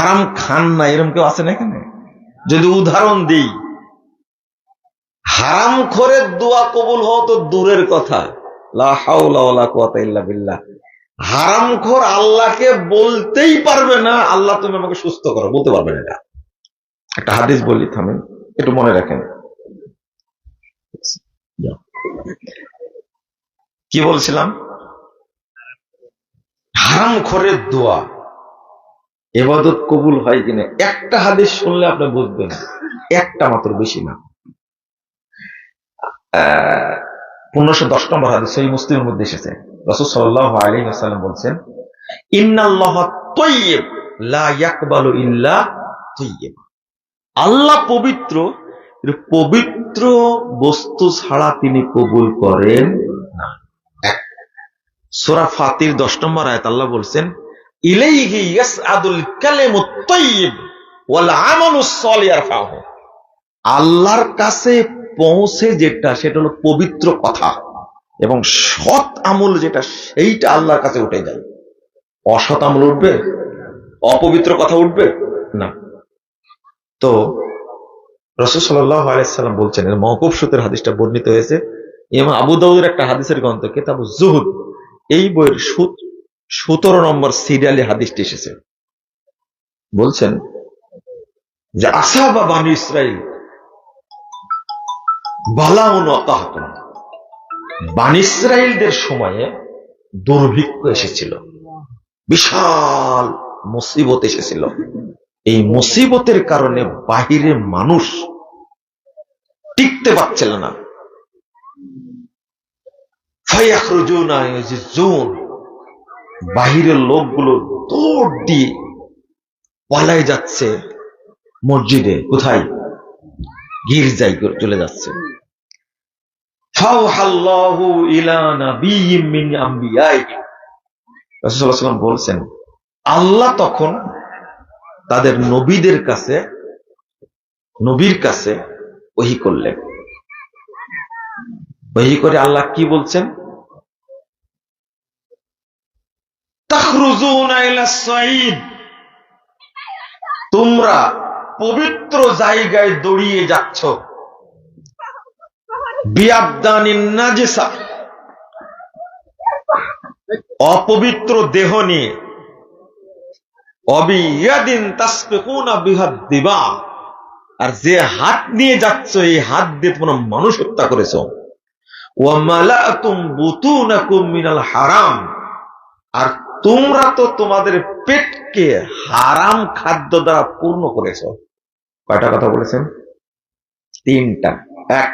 হারাম খান না এরকম কেউ আছে না এখানে? যদি উদাহরণ দিই, হারাম খোরের দোয়া কবুল হওয়া তো দূরের কথা। হারাম খোর আল্লাহকে বলতেই পারবে না, আল্লাহ তুমি আমাকে সুস্থ করো, বলতে পারবে না একটা হাদিস বলি, থামেন, একটু মনে রাখেন। কি বলছিলাম? হারাম খোরের দোয়া। এবাদত কবুল হয় কিনা? একটা হাদিস শুনলে আপনি বুঝবেন। একটা মাত্র বেশি না। পনেরোশো দশ নম্বর হাদিস সেই মুসলিমের মধ্যে এসেছে। রসুল সাল্লাহ আলী আসাল্লাম বলছেন আল্লাহ পবিত্র পবিত্র বস্তু ছাড়া তিনি কবুল করেন সোরা ফাতির দশ নম্বর আয়াত আল্লাহ বলছেন আল্লাহর কাছে পৌঁছে যেটা, সেটা হলো পবিত্র কথা এবং সৎ আমল যেটা, সেইটা আল্লাহর কাছে উঠে যায়। অসৎ আমল উঠবে? অপবিত্র কথা উঠবে? না। তো রসুল সাল্লাহ বলছেন মহকুব সুতের হাদিসটা বর্ণিত হয়েছে এবং আবু দাউদের একটা হাদিসের গ্রন্থ কেতাব জুহুদ এই বইয়ের সতেরো নম্বর সিরিয়ালে হাদিসটি এসেছে। বলছেন যে আশা বা বানু ইসরায়েল বালাউন অকাহতন বান ইসরায়েলদের সময়ে দুর্ভিক্ষ এসেছিল। বিশাল মুসিবত এসেছিল। এই মুসিবতের কারণে বাহিরে মানুষ টিকতে পারছিল না। বাহিরের লোকগুলো দৌড় দিয়ে পালাই যাচ্ছে মসজিদে, কোথায়? গির্জায় করে চলে যাচ্ছে। বলছেন, আল্লাহ তখন তাদের নবীদের কাছে, নবীর কাছে ওহি করলেন। ওহি করে আল্লাহ কি বলছেন? তোমরা পবিত্র জায়গায় দৌড়িয়ে যাচ্ছ। অপবিত্র দেহ নিয়ে। অবিয়াদিন তাসবিকুনা বিহাদ দিবা। আর যে হাত নিয়ে যাচ্ছ, এই হাত দিয়ে তোমরা মানুষ হত্যা করেছ ওয়ামালাতুম বুতুনাকুম মিনাল হারাম। আর তোমরা তো তোমাদের পেটকে হারাম খাদ্য দ্বারা পূর্ণ করেছ। কয়টা কথা বলেছেন? তিনটা। এক,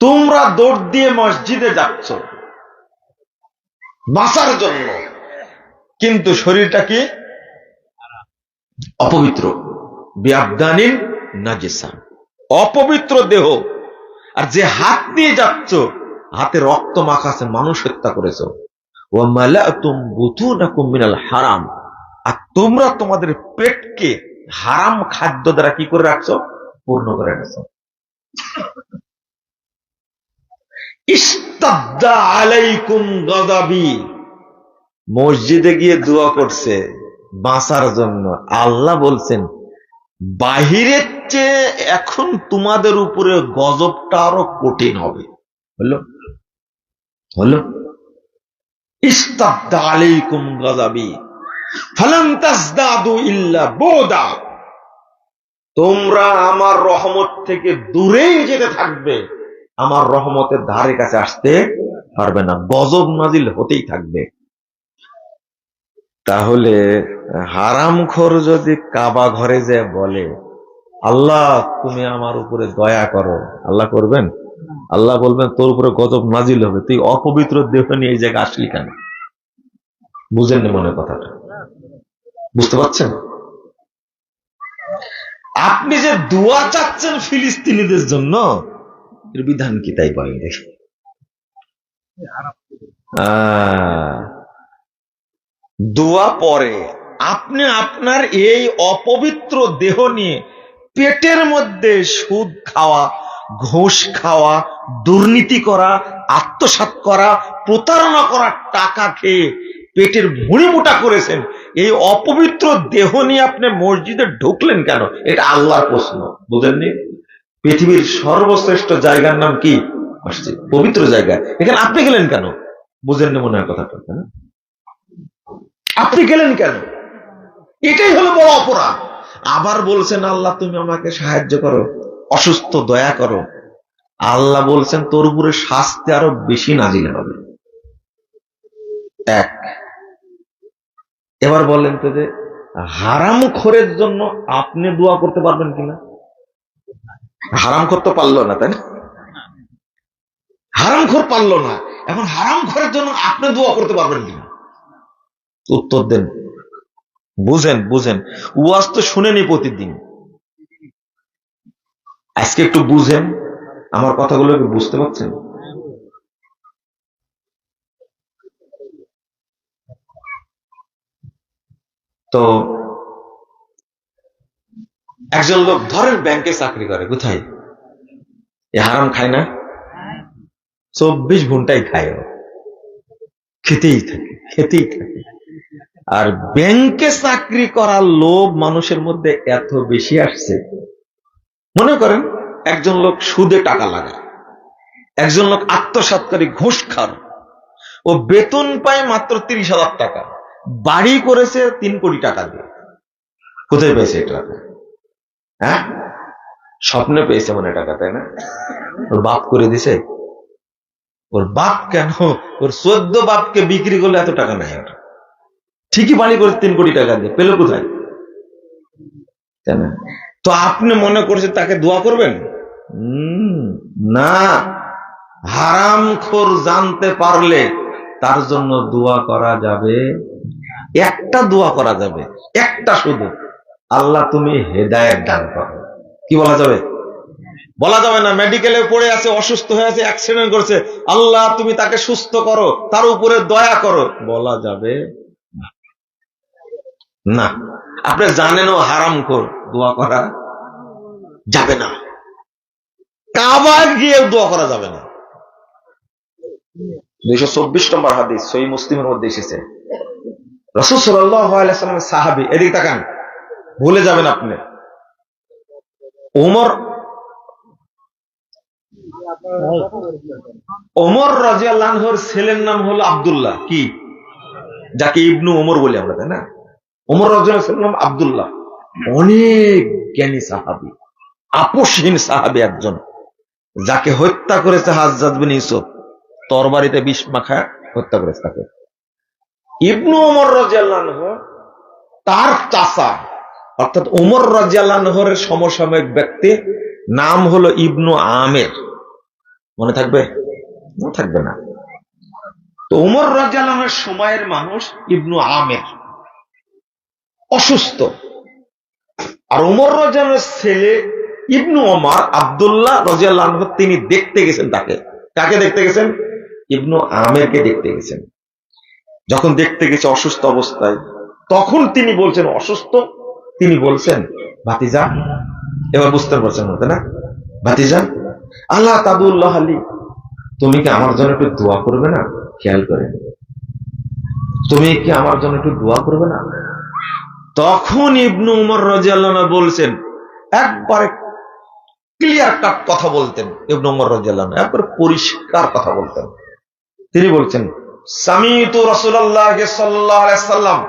তোমরা দৌড় দিয়ে মসজিদে যাচ্ছ বাঁচার জন্য, কিন্তু শরীরটা কি? অপবিত্র। বিয়াবদানিন নাজিসা। অপবিত্র দেহ। আর যে হাত নিয়ে যাচ্ছ, হাতে রক্ত মাখা আছে, মানুষ হত্যা করেছ। হারাম। আর তোমরা তোমাদের পেটকে হারাম খাদ্য দ্বারা কি করে রাখছো? পূর্ণ করে রাখছো। মসজিদে গিয়ে দোয়া করছে বাঁচার জন্য। আল্লাহ বলছেন, বাহিরের চেয়ে এখন তোমাদের উপরে গজবটা আরও কঠিন হবে। হলো? হলো? তোমরা আমার রহমত থেকে দূরেই যেতে থাকবে, আমার রহমতের ধারে কাছে আসতে পারবে না, গজব নাজিল হতেই থাকবে। তাহলে হারাম খোর যদি কাবা ঘরে যে বলে, আল্লাহ, তুমি আমার উপরে দয়া করো। আল্লাহ করবেন? আল্লাহ বলবেন, তোর উপরে গজব নাজিল হবে, তুই অপবিত্র দেহ নিয়ে এই জায়গায় আসলি কেন? বুঝেননি মনে কথাটা। বুঝতে পারছেন? আপনি যে দোয়া চাচ্ছেন ফিলিস্তিনিদের জন্য, এর বিধান কি তাই দেখি। দোয়া পরে আপনি আপনার এই অপবিত্র দেহ নিয়ে পেটের মধ্যে সুদ খাওয়া, ঘোষ খাওয়া, দুর্নীতি করা, আত্মসাৎ করা, প্রতারণা করা টাকা খেয়ে পেটের ভুঁড়ি মোটা করেছেন। এই অপবিত্র দেহ নিয়ে আপনি মসজিদে ঢুকলেন কেন? এটা আল্লাহর প্রশ্ন, বুঝেননি? পৃথিবীর সর্বশ্রেষ্ঠ জায়গার নাম কি? মসজিদ, পবিত্র জায়গা। এখানে আপনি গেলেন কেন? বুঝেননি মনে হয় কথাটা তাই না? আপনি গেলেন কেন? এটাই হলো বড় অপরাধ। আবার বলছেন, আল্লাহ, তুমি আমাকে সাহায্য করো, অসুস্থ দয়া করো। আল্লাহ বলছেন, তোর উপরে শাস্তি আরও বেশি নাজিল হবে। এক। এবার বললেন তো যে, হারাম খোরের জন্য আপনি দোয়া করতে পারবেন কিনা? হারাম খোর তো পারল না, তাই না? হারাম খোর পারল না। এখন হারাম খোরের জন্য আপনি দোয়া করতে পারবেন কিনা? উত্তর দেন। বুঝেন বুঝেন। ওয়াজ তো শুনেনি প্রতিদিন। আজকে একটু বুঝেন, আমার কথাগুলো বুঝতে পারছেন? তো একজন লোক ধরেন ব্যাংকে চাকরি করে, কোথায়? এ হারাম খায় না? চব্বিশ ঘন্টাই খায়। খেতেই থাকে খেতেই থাকে। আর ব্যাংকে চাকরি করার লোভ মানুষের মধ্যে এত বেশি আসছে। মনে করেন, একজন লোক সুদে টাকা লাগায়, একজন লোক আত্মসাৎকারী ঘুষ খান ও বেতন পায় মাত্র তিরিশ হাজার টাকা। বাড়ি করেছে তিন কোটি টাকা দিয়ে। কোথায় পেয়েছে এটা? হ্যাঁ? স্বপ্নে পেয়েছে মনে টাকা, তাই না? ওর বাপ করে দিছে? ওর বাপ কেন? ওর চোদ্দ বাপকে বিক্রি করলে এত টাকা নেয় ওটা। ঠিকই বাড়ি করে তিন কোটি টাকা দিয়ে, পেল কোথায়? তাই না? তো আপনি মনে করছেন তাকে দোয়া করবেন? না। হারাম খোর জানতে পারলে তার জন্য দোয়া করা যাবে একটা দোয়া করা যাবে, একটা শুধু। আল্লাহ, তুমি হেদায়েত দান করো। কি বলা যাবে? বলা যাবে না মেডিকেলে পড়ে আছে, অসুস্থ হয়ে আছে অ্যাক্সিডেন্ট করছে। আল্লাহ, তুমি তাকে সুস্থ করো, তার উপরে দয়া করো। বলা যাবে না। আপনি জানেন ও হারাম কর দোয়া করা যাবে না। কাবার গিয়ে দোয়া করা যাবে না। দুইশো চব্বিশ নম্বর হাদিস সই মুসলিমের মধ্যে এসেছে। রসুল সাল্লামের সাহাবি, এদিকে তাকান। ভুলে যাবেন আপনি। ওমর ওমর রাজিয়াল্লাহর ছেলের নাম হলো আব্দুল্লাহ। কি? যাকে ইবনু ওমর বলি আমরা, তাই না? ওমর ছেলের নাম আব্দুল্লাহ। অনেক জ্ঞানী সাহাবি, আপোষহীন সাহাবি একজন। যাকে হত্যা করেছে বিন ইউসুফ। তরবারিতে বিষ মাখা হত্যা করেছে তাকে। ইবনু ওমর রাজিয়াল্লাহ তার চাষা অর্থাৎ ওমর রাজিয়াল্লাহর সমসাময়িক ব্যক্তি, নাম হলো ইবনু আমের। মনে থাকবে? মনে থাকবে না। তো উমর রাজিয়াল্লাহের সময়ের মানুষ ইবনু আমের। অসুস্থ। আর উমর রাজিয়ালের ছেলে ইবনু ওমর, আবদুল্লাহ রাজিয়াল্লাহ তিনি দেখতে গেছেন তাকে। কাকে দেখতে গেছেন? ইবনু আমেরকে দেখতে গেছেন। যখন দেখতে গেছে অসুস্থ অবস্থায়, তখন তিনি বলছেন, অসুস্থ? তিনি বলছেন, ভাতিজা। এবার বুঝতে পারছেন তাই না? ভাতিজা, আল্লাহ তাবুল্লাহ আলী, তুমি কি আমার জন্য একটু দোয়া করবে না? খেয়াল করে। তুমি কি আমার জন্য একটু দোয়া করবে না? তখন ইবনু উমর রাজিয়াল্লাহ বলছেন, একবারে ক্লিয়ার কাট কথা বলতেন, ইবনু উমর রাজিয়াল্লাহ একবারে পরিষ্কার কথা বলতেন। তিনি বলছেন সামিতু রাসূলুল্লাহ সাল্লাম।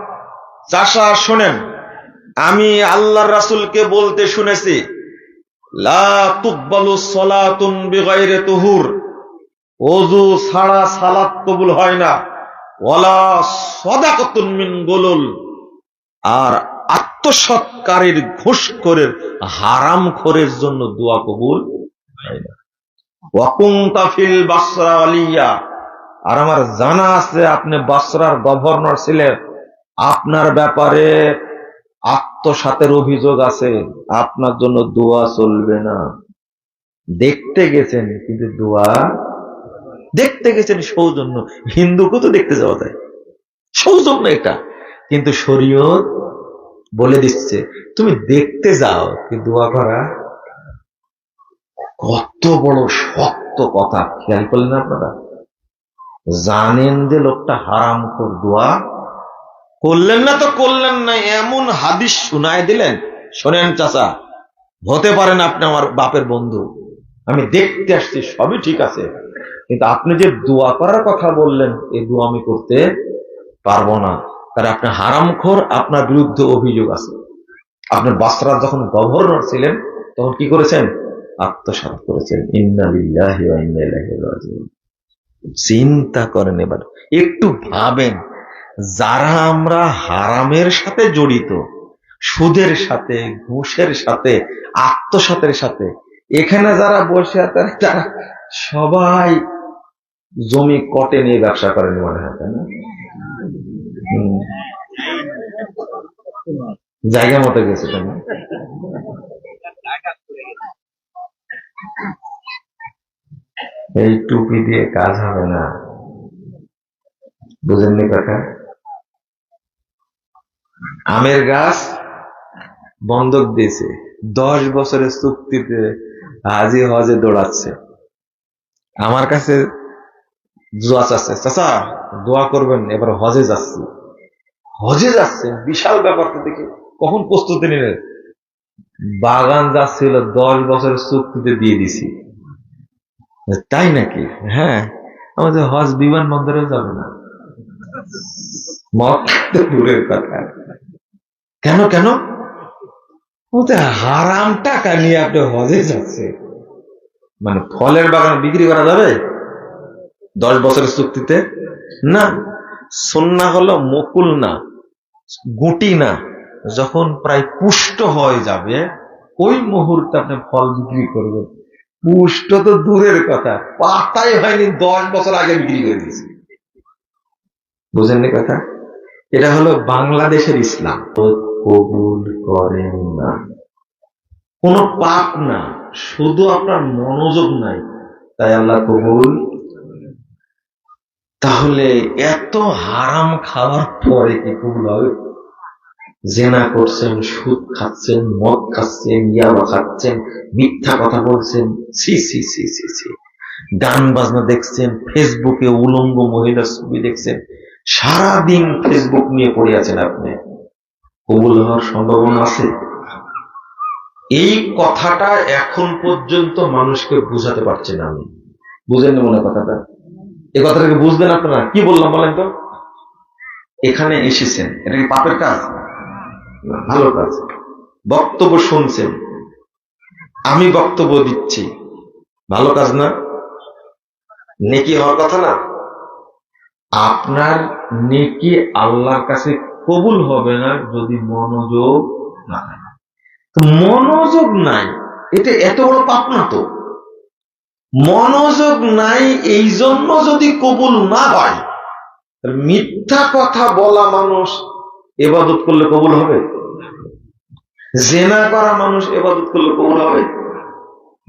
চাষা শোনেন, আমি আল্লাহর রাসূলকে বলতে শুনেছি তুহুর ছাড়া সালাত কবুল হয় না সাদাকাতুন মিন গুলুল। আর আত্মসৎকারের ঘুষখোরের হারাম খোরের জন্য দোয়া কবুল হয় না। ওয়াকুনতা ফিল বাসরা আলিয়া আর আমার জানা আছে আপনি বাসরার গভর্নর ছিলেন। আপনার ব্যাপারে আত্মসাতের অভিযোগ আছে। আপনার জন্য দোয়া চলবে না। দেখতে গেছেন, কিন্তু দোয়া দেখতে গেছেন সৌজন্য। হিন্দুকে তো দেখতে যাওয়া যায়। সৌজন্য এটা। কিন্তু শরীয়ত বলে দিচ্ছে, তুমি দেখতে যাও কি দোয়া করা কত বড় শক্ত কথা। খেয়াল করলেন আপনারা? জানেন যে লোকটা হারাম কর দোয়া। করলেন না তো করলেন না, এমন হাদিস শুনায় দিলেন। শোনেন চাচা, হতে পারেন আপনি আমার বাপের বন্ধু। আমি দেখতে আসছি, সবই ঠিক আছে। কিন্তু আপনি যে দোয়া করার কথা বললেন এই দোয়া আমি করতে পারব না। কারণ আপনি হারামখোর আপনার বিরুদ্ধে অভিযোগ আছে। আপনার বাসরা যখন গভর্নর ছিলেন, তখন কি করেছেন? আত্মসাৎ করেছেন। ইন্না লিল্লাহি ওয়া ইন্না ইলাইহি রাজিউন। চিন্তা করেন এবার। একটু ভাবেন, যারা আমরা হারামের সাথে জড়িত, সুদের সাথে, ঘুষের সাথে, আত্মসাতের সাথে, এখানে যারা বসে আছে, তারা সবাই জমি কটে নিয়ে ব্যবসা করেন মনে হয়, তাই না? জায়গা মতো গেছে, তাই এই টুপি দিয়ে কাজ হবে না। বুঝেননি কথা? আমের গাছ বন্ধক দিয়েছে। দশ বছরের চুক্তিতে হাজি হজে দৌড়াচ্ছে। আমার কাছে দোয়া চাচ্ছে, চাচা, দোয়া করবেন, এবার হজে যাচ্ছি। হজে যাচ্ছে, বিশাল ব্যাপারটা দেখে কখন প্রস্তুতি নিলেন বাগান যাচ্ছিল দশ বছরের চুক্তিতে দিয়ে দিছি। তাই নাকি? হ্যাঁ। আমাদের হজ বিমানবন্দরেও যাবে না। দূরের কথা। কেন কেন? হারাম টাকা নিয়ে আপনি হজে যাচ্ছে মানে ফলের বাগান বিক্রি করা যাবে? দশ বছরের চুক্তিতে? না। সন্না হলো মকুল না, গুটি না। যখন প্রায় পুষ্ট হয়ে যাবে, ওই মুহূর্তে আপনি ফল বিক্রি করবেন। পুষ্ট তো দূরের কথা। পাতাই হয়নি, দশ বছর আগে বিক্রি করে দিয়েছে। বুঝেননি কথা? এটা হলো বাংলাদেশের ইসলাম। কবুল করেন না। কোনো পাপ না, শুধু আপনার মনোযোগ নাই। তাই আল্লাহ কবুল। তাহলে এত হারাম খাওয়ার পরে কি কবুল হবে? জেনা করছেন, সুদ খাচ্ছেন, মদ খাচ্ছেন, ইয়াবা খাচ্ছেন, মিথ্যা কথা বলছেন সি সি সি সি সি গান বাজনা দেখছেন, ফেসবুকে উলঙ্গ মহিলার ছবি দেখছেন। সারাদিন ফেসবুক নিয়ে পড়ে আছেন আপনি। কবুল হওয়ার সম্ভাবনা আছে? এই কথাটা এখন পর্যন্ত মানুষকে বুঝাতে পারছি না আমি। বুঝেন মনে কথাটা? এই কথাটাকে বুঝবেন আপনারা? কি বললাম বলেন তো? এখানে এসেছেন। এটা কি পাপের কাজ? ভালো কাজ। বক্তব্য শুনছেন। আমি বক্তব্য দিচ্ছি। ভালো কাজ না? নেকি হওয়ার কথা না? আপনার নেকি আল্লাহর কাছে কবুল হবে না যদি মনোযোগ না। মনোযোগ নাই, এটা এত বড় পাপ না তো। মনোযোগ নাই, এই জন্য যদি কবুল না হয় মিথ্যা কথা বলা মানুষ এবাদত করলে কবুল হবে? জেনা করা মানুষ এবাদত করলে কবুল হবে?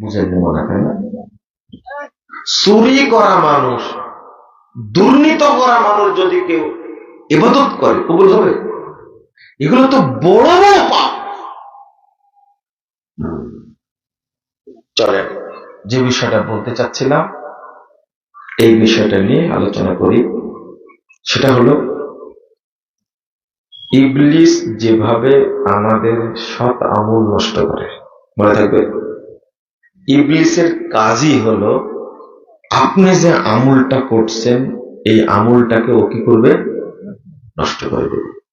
বুঝেন মনে না? চুরি করা মানুষ, দুর্নীত করা মানুষ যদি কেউ এবাদত করে, কবুল হবে? এগুলো তো বড় বড় পাপ। চলেন, যে বিষয়টা বলতে চাচ্ছিলাম, এই বিষয়টা নিয়ে আলোচনা করি। সেটা হলো ইবলিস যেভাবে আমাদের সৎ আমল নষ্ট করে। মনে থাকবে, ইবলিসের কাজই হলো, আপনি যে আমলটা করছেন, এই আমলটাকে ও কি করবে? নষ্ট করে দেবে।